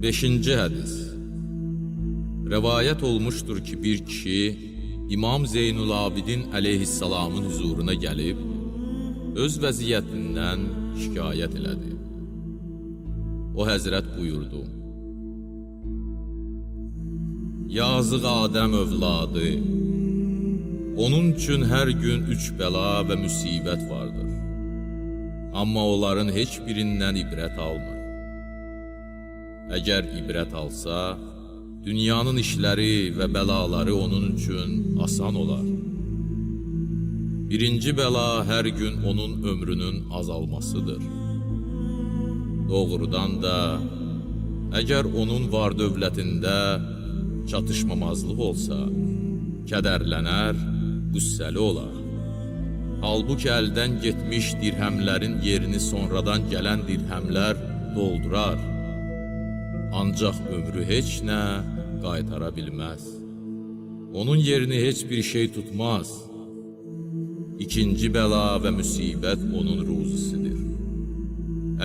Beşinci hədis Rəvayət olmuşdur ki, bir kişi İmam Zeynul Abidin əleyhissalamın huzuruna gəlib, öz vəziyyətindən şikayət elədi. O həzrət buyurdu, Yazıq Adəm övladı, onun üçün hər gün üç bəla və müsibət vardır. Amma onların heç birindən ibrət almır. Əgər ibrət alsa, dünyanın işləri və bəlaları onun üçün asan olar. Birinci bəla hər gün onun ömrünün azalmasıdır. Doğrudan da, əgər onun var dövlətində çatışmamazlıq olsa, kədərlənər, qüssəli olar. Halbuki əldən getmiş dirhəmlərin yerini sonradan gələn dirhəmlər doldurar. Ancaq ömrü heç nə qaytara bilməz. Onun yerini heç bir şey tutmaz. İkinci bəla və müsibət onun ruzisidir.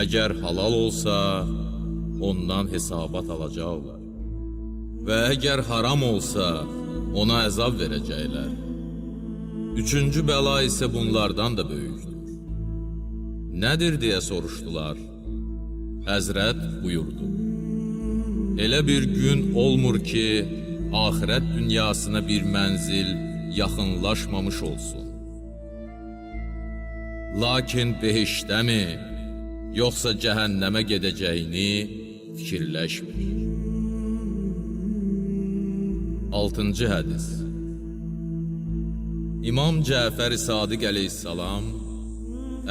Əgər halal olsa, ondan hesabat alacaqlar. Və əgər haram olsa, ona əzab verəcəklər. Üçüncü bəla isə bunlardan da böyükdür. Nədir deyə soruşdular. Həzrət buyurdu. Elə bir gün olmur ki, axirət dünyasına bir mənzil yaxınlaşmamış olsun. Lakin behiştəmi, yoxsa cəhənnəmə gedəcəyini fikirləşmir. 6-cı hədis. İmam Cəfər Sadiq əleyhissalam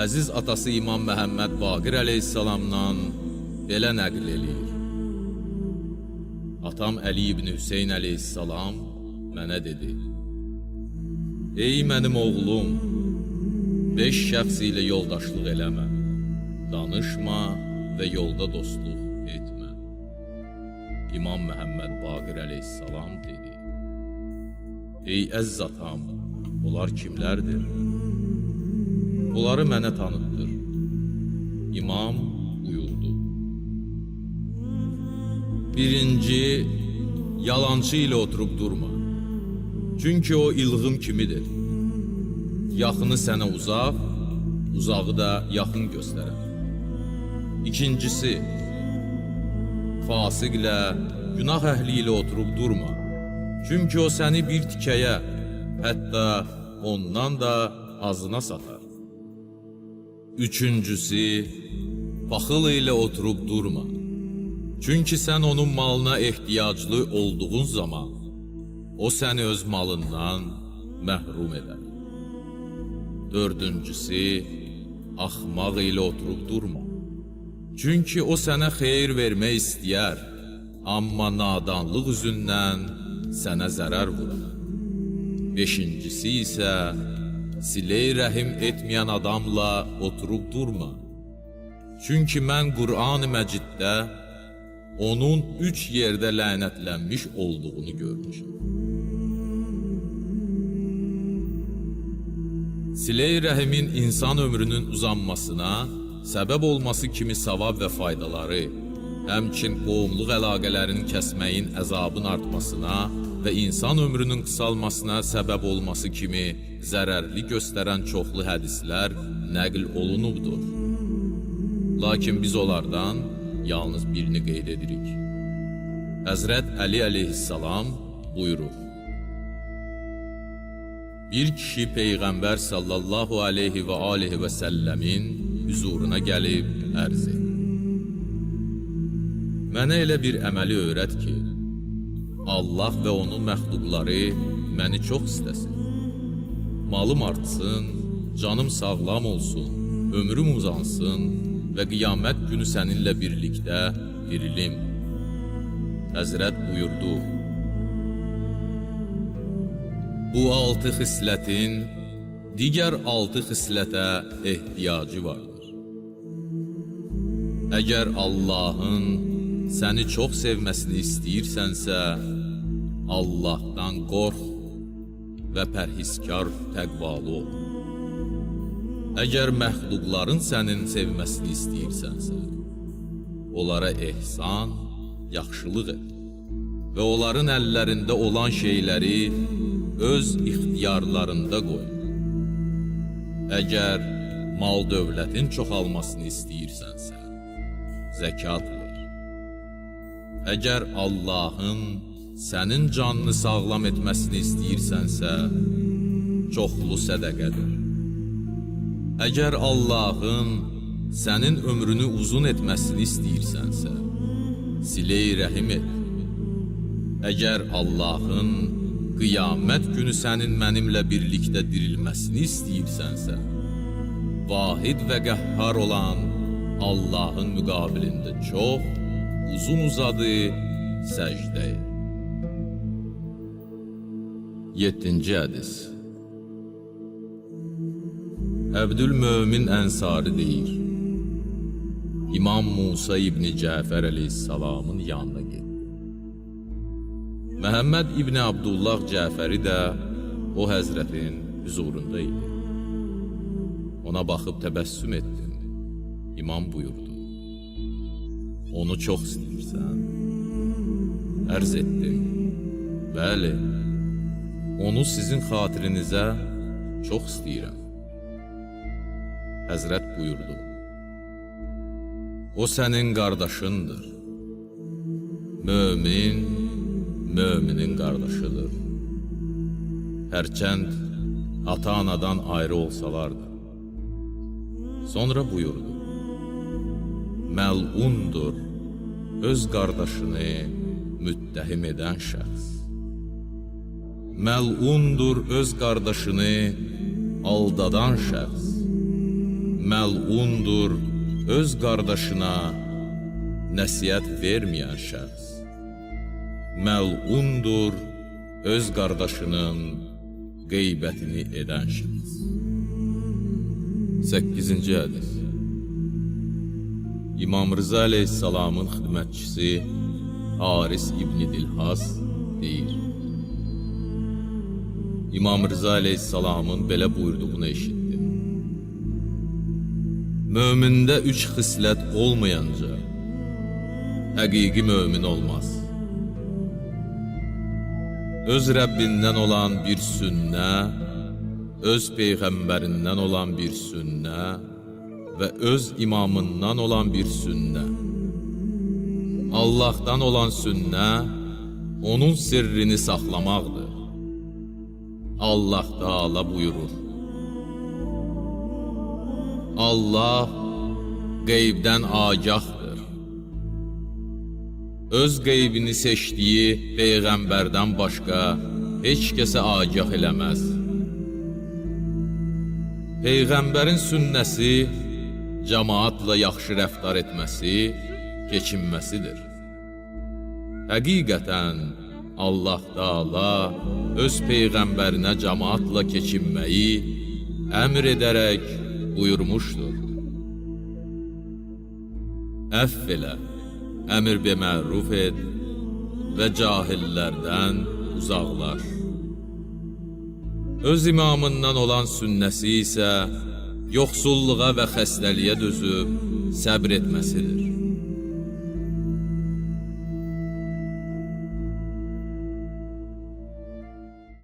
əziz atası İmam Məhəmməd Baqir əleyhissalamdan belə nəql eləyir. Atam Əli ibn Hüseyn əleyhissalam mənə dedi: Ey mənim oğlum, beş şəxs ilə yoldaşlıq eləmə, danışma və yolda dostluq etmə. İmam Məhəmməd Baqir əleyhissalam dedi: Ey əziz atam, onlar kimlərdir? Bunları mənə tanıtdır. İmam buyurdu. Birinci, yalancı ilə oturub durma. Çünki o ilğim kimidir. Yaxını sənə uzaq, uzağı da yaxın göstərər. İkincisi, fasiqlə, günah əhli ilə oturub durma. Çünki o səni bir tikəyə, hətta ondan da azına satar. Üçüncüsü, paxıl ilə oturub durma. Çünki sən onun malına ehtiyaclı olduğun zaman, o səni öz malından məhrum edər. Dördüncüsü, axmaq ilə oturub durma. Çünki o sənə xeyir vermək istəyər, amma nadanlıq üzündən sənə zərər vurar. Beşincisi isə siley rəhim etməyən adamla oturub durma. Çünki mən Qur'an-ı Məciddə onun üç yerdə lənətlənmiş olduğunu görmüşəm. Siley rəhimin insan ömrünün uzanmasına səbəb olması kimi savab və faydaları, həmçin qohumluq əlaqələrinin kəsməyin əzabın artmasına və insan ömrünün qısalmasına səbəb olması kimi zərərli göstərən çoxlu hədislər nəql olunubdur. Lakin biz onlardan yalnız birini qeyd edirik. Həzrət Əli əleyhissalam buyurur. Bir kişi Peyğəmbər sallallahu aleyhi və aleyhi və səlləmin huzuruna gəlib ərz etdi. Mənə elə bir əməli öyrət ki, Allah və onun məxluqları məni çox istəsin. Malım artsın, canım sağlam olsun, ömrüm uzansın və qiyamət günü səninlə birlikdə dirilim. Həzrət buyurdu, Bu altı xislətin digər altı xislətə ehtiyacı vardır. Əgər Allahın səni çox sevməsini istəyirsənsə, Allahdan qorx və pərhiskar təqvalı ol. Əgər məxluqların sənin sevməsini istəyirsənsə, onlara ehsan yaxşılıq et və onların əllərində olan şeyləri öz ixtiyarlarında qoy. Əgər mal dövlətin çoxalmasını istəyirsənsə, zəkat ver. Əgər Allahın sənin canını sağlam etməsini istəyirsənsə, çoxlu sədəqə ver. Əgər Allahın sənin ömrünü uzun etməsini istəyirsənsə, siley rəhim et. Əgər Allahın qiyamət günü sənin mənimlə birlikdə dirilməsini istəyirsənsə, vahid və qəhhar olan Allahın müqabilində çox uzun uzadı səcdə et. 7-ci hədis Əbdülmömin Ənsari deyir. İmam Musa İbni Cəfər əleyhissalamın yanına getdi. Məhəmməd İbni Abdullah Cəfəri də o həzrətin huzurunda idi. Ona baxıb təbəssüm etdim. İmam buyurdu. Onu çox istəyirsən? Ərz etdim. Bəli, onu sizin xatirinizə çox istəyirəm. Həzrət buyurdu. O sənin qardaşındır. Mömin, möminin qardaşıdır. Hərçənd ata-anadan ayrı olsalar da. Sonra buyurdu. Məlundur öz qardaşını müttəhim edən şəxs. Məlundur öz qardaşını aldadan şəxs. Məlundur öz qardaşına nəsihət verməyən şəxs. Məlundur öz qardaşının qeybətini edən şəxs. 8-ci hədis. İmam Rıza əleyhissalamın xidmətçisi Haris İbni Dilhas deyir. İmam Rıza əleyhissalamın belə buyurduğunu eşitdim. Mömində üç xislət olmayınca həqiqi mömin olmaz. Öz Rəbbindən olan bir sünnə, öz peyğəmbərindən olan bir sünnə və öz imamından olan bir sünnə. Allahdan olan sünnə onun sirrini saxlamaqdır. Allah Taala buyurur: Allah qeybdən agahdır. Öz qeybini seçdiyi peyğəmbərdən başqa heç kəsə agah eləməz. Peyğəmbərin sünnəsi cemaatla yaxşı rəftar etməsi, keçinməsidir. Həqiqətən Allah Taala öz peyğəmbərinə cemaatla keçinməyi əmr edərək buyurmuşdur. Əff elə, əmr be məruf et və cahillərdən uzaqlaş. Öz imamından olan sünnəsi isə yoxsulluğa və xəstəliyə dözüb səbr etməsidir.